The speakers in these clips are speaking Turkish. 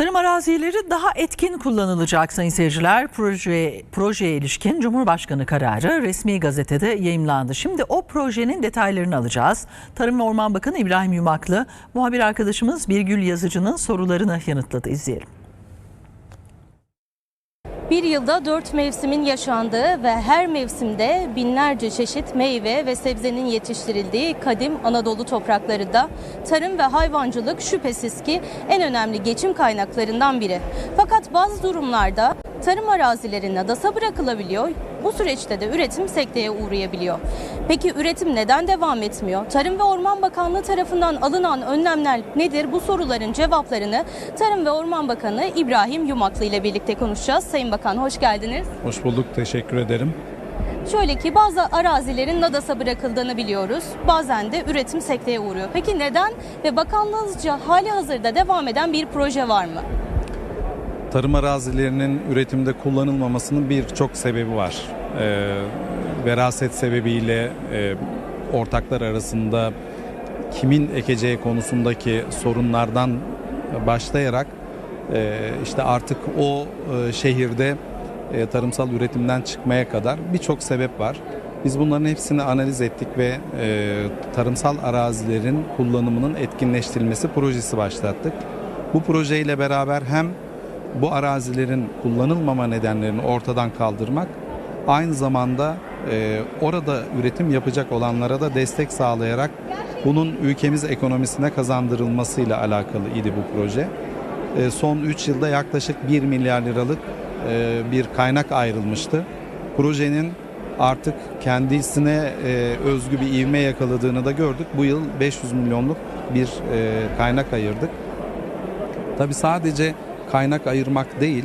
Tarım arazileri daha etkin kullanılacak sayın seyirciler. Projeye, projeye ilişkin Cumhurbaşkanı kararı resmi gazetede yayımlandı. Şimdi o projenin detaylarını alacağız. Tarım ve Orman Bakanı İbrahim Yumaklı, muhabir arkadaşımız Birgül Yazıcı'nın sorularını yanıtladı. İzleyelim. Bir yılda dört mevsimin yaşandığı ve her mevsimde binlerce çeşit meyve ve sebzenin yetiştirildiği kadim Anadolu topraklarında tarım ve hayvancılık şüphesiz ki en önemli geçim kaynaklarından biri. Fakat bazı durumlarda tarım arazileri nadasa bırakılabiliyor. Bu süreçte de üretim sekteye uğrayabiliyor. Peki üretim neden devam etmiyor? Tarım ve Orman Bakanlığı tarafından alınan önlemler nedir? Bu soruların cevaplarını Tarım ve Orman Bakanı İbrahim Yumaklı ile birlikte konuşacağız. Sayın Bakan hoş geldiniz. Hoş bulduk, teşekkür ederim. Şöyle ki bazı arazilerin nadasa bırakıldığını biliyoruz. Bazen de üretim sekteye uğruyor. Peki neden ve bakanlığınızca hali hazırda devam eden bir proje var mı? Tarım arazilerinin üretimde kullanılmamasının birçok sebebi var. Ee, veraset sebebiyle e, ortaklar arasında kimin ekeceği konusundaki sorunlardan başlayarak e, işte artık o e, şehirde e, tarımsal üretimden çıkmaya kadar birçok sebep var. Biz bunların hepsini analiz ettik ve e, tarımsal arazilerin kullanımının etkinleştirilmesi projesi başlattık. Bu projeyle beraber hem bu arazilerin kullanılmama nedenlerini ortadan kaldırmak, aynı zamanda e, orada üretim yapacak olanlara da destek sağlayarak bunun ülkemiz ekonomisine kazandırılmasıyla alakalı idi bu proje. E, son 3 yılda yaklaşık 1 milyar liralık e, bir kaynak ayrılmıştı. Projenin artık kendisine e, özgü bir ivme yakaladığını da gördük. Bu yıl 500 milyonluk bir e, kaynak ayırdık. Tabi sadece kaynak ayırmak değil,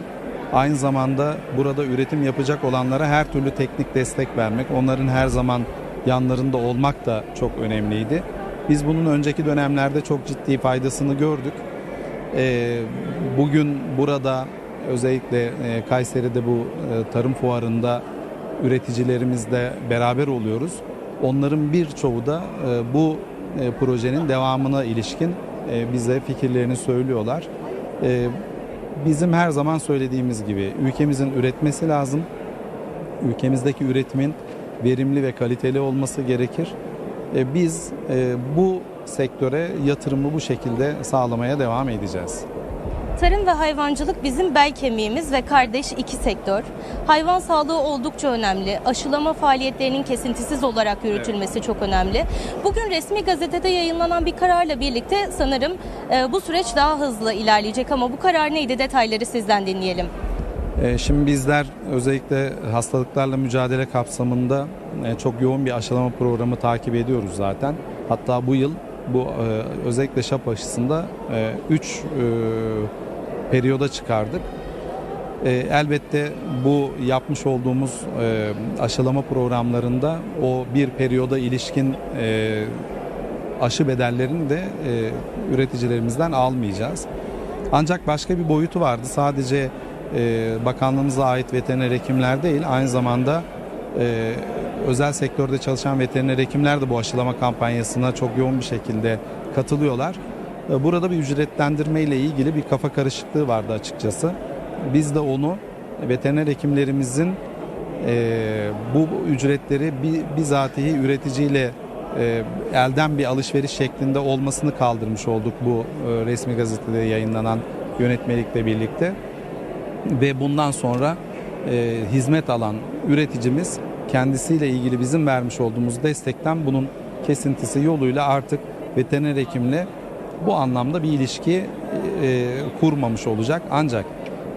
aynı zamanda burada üretim yapacak olanlara her türlü teknik destek vermek, onların her zaman yanlarında olmak da çok önemliydi. Biz bunun önceki dönemlerde çok ciddi faydasını gördük. Ee, bugün burada özellikle e, Kayseri'de bu e, tarım fuarında üreticilerimizle beraber oluyoruz. Onların birçoğu da e, bu projenin devamına ilişkin bize fikirlerini söylüyorlar. Bizim her zaman söylediğimiz gibi ülkemizin üretmesi lazım. Ülkemizdeki üretimin verimli ve kaliteli olması gerekir. E, biz e, bu sektöre yatırımı bu şekilde sağlamaya devam edeceğiz. Tarım ve hayvancılık bizim bel kemiğimiz ve kardeş iki sektör. Hayvan sağlığı oldukça önemli. Aşılama faaliyetlerinin kesintisiz olarak yürütülmesi çok önemli. Bugün resmi gazetede yayınlanan bir kararla birlikte sanırım e, bu süreç daha hızlı ilerleyecek ama bu karar neydi detayları sizden dinleyelim. E, Şimdi bizler özellikle hastalıklarla mücadele kapsamında e, çok yoğun bir aşılama programı takip ediyoruz zaten. Hatta bu yıl bu e, özellikle şap aşısında 3 periyoda çıkardık. E, Elbette bu yapmış olduğumuz e, aşılama programlarında o bir periyoda ilişkin e, aşı bedellerini de e, üreticilerimizden almayacağız. Ancak başka bir boyutu vardı. Sadece e, bakanlığımıza ait veteriner hekimler değil, aynı zamanda e, özel sektörde çalışan veteriner hekimler de bu aşılama kampanyasına çok yoğun bir şekilde katılıyorlar. E, Burada bir ücretlendirme ile ilgili bir kafa karışıklığı vardı açıkçası. Biz de onu veteriner hekimlerimizin e, bu ücretleri bi- bizatihi üreticiyle e, elden bir alışveriş şeklinde olmasını kaldırmış olduk bu e, resmi gazetede yayınlanan yönetmelikle birlikte. Ve bundan sonra e, hizmet alan üreticimiz kendisiyle ilgili bizim vermiş olduğumuz destekten bunun kesintisi yoluyla artık veteriner hekimle bu anlamda bir ilişki e, kurmamış olacak. Ancak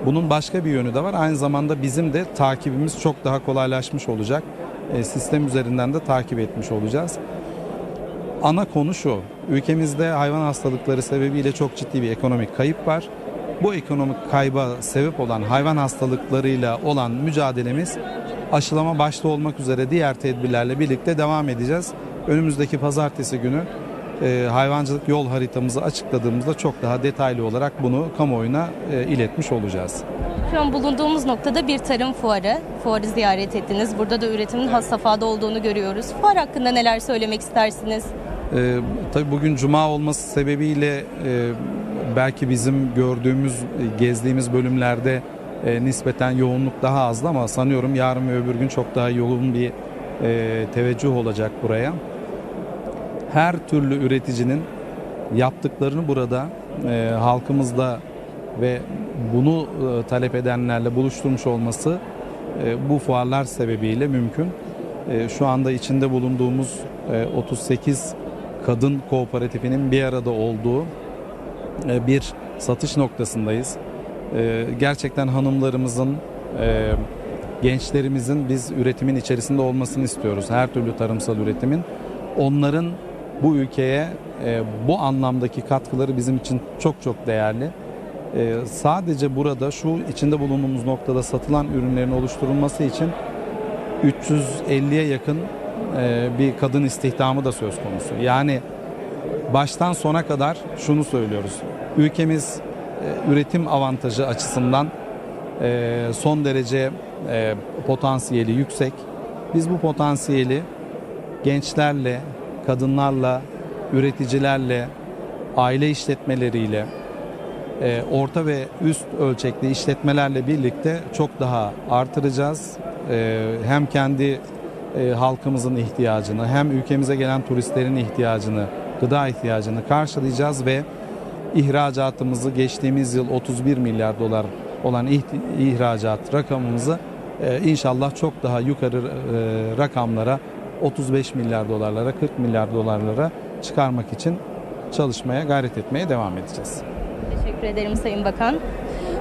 bunun başka bir yönü de var. Aynı zamanda bizim de takibimiz çok daha kolaylaşmış olacak. E, sistem üzerinden de takip etmiş olacağız. Ana konu şu. Ülkemizde hayvan hastalıkları sebebiyle çok ciddi bir ekonomik kayıp var. Bu ekonomik kayba sebep olan hayvan hastalıklarıyla olan mücadelemiz aşılama başta olmak üzere diğer tedbirlerle birlikte devam edeceğiz. Önümüzdeki pazartesi günü e, hayvancılık yol haritamızı açıkladığımızda çok daha detaylı olarak bunu kamuoyuna e, iletmiş olacağız. Şu an bulunduğumuz noktada bir tarım fuarı. Fuarı ziyaret ettiniz. Burada da üretimin has safhada olduğunu görüyoruz. Fuar hakkında neler söylemek istersiniz? E, tabii bugün cuma olması sebebiyle e, belki bizim gördüğümüz, e, gezdiğimiz bölümlerde e, nispeten yoğunluk daha azdı ama sanıyorum yarın ve öbür gün çok daha yoğun bir e, teveccüh olacak buraya. Her türlü üreticinin yaptıklarını burada e, halkımızla ve bunu e, talep edenlerle buluşturmuş olması e, bu fuarlar sebebiyle mümkün. E, şu anda içinde bulunduğumuz e, 38 kadın kooperatifinin bir arada olduğu e, bir satış noktasındayız. E, gerçekten hanımlarımızın, e, gençlerimizin biz üretimin içerisinde olmasını istiyoruz. Her türlü tarımsal üretimin. Onların bu ülkeye e, bu anlamdaki katkıları bizim için çok çok değerli. E, sadece burada şu içinde bulunduğumuz noktada satılan ürünlerin oluşturulması için 350'ye yakın bir kadın istihdamı da söz konusu. Yani baştan sona kadar şunu söylüyoruz. Ülkemiz üretim avantajı açısından e, son derece e, potansiyeli yüksek. Biz bu potansiyeli gençlerle, kadınlarla, üreticilerle, aile işletmeleriyle, e, orta ve üst ölçekli işletmelerle birlikte çok daha artıracağız. E, hem kendi e, halkımızın ihtiyacını hem ülkemize gelen turistlerin ihtiyacını, gıda ihtiyacını karşılayacağız ve ihracatımızı geçtiğimiz yıl 31 milyar dolar olan ihracat rakamımızı e, inşallah çok daha yukarı e, rakamlara 35 milyar dolarlara 40 milyar dolarlara çıkarmak için çalışmaya gayret etmeye devam edeceğiz. Teşekkür ederim Sayın Bakan.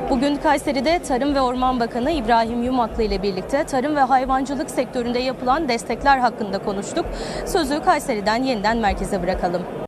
Bugün Kayseri'de Tarım ve Orman Bakanı İbrahim Yumaklı ile birlikte tarım ve hayvancılık sektöründe yapılan destekler hakkında konuştuk. Sözü Kayseri'den yeniden merkeze bırakalım.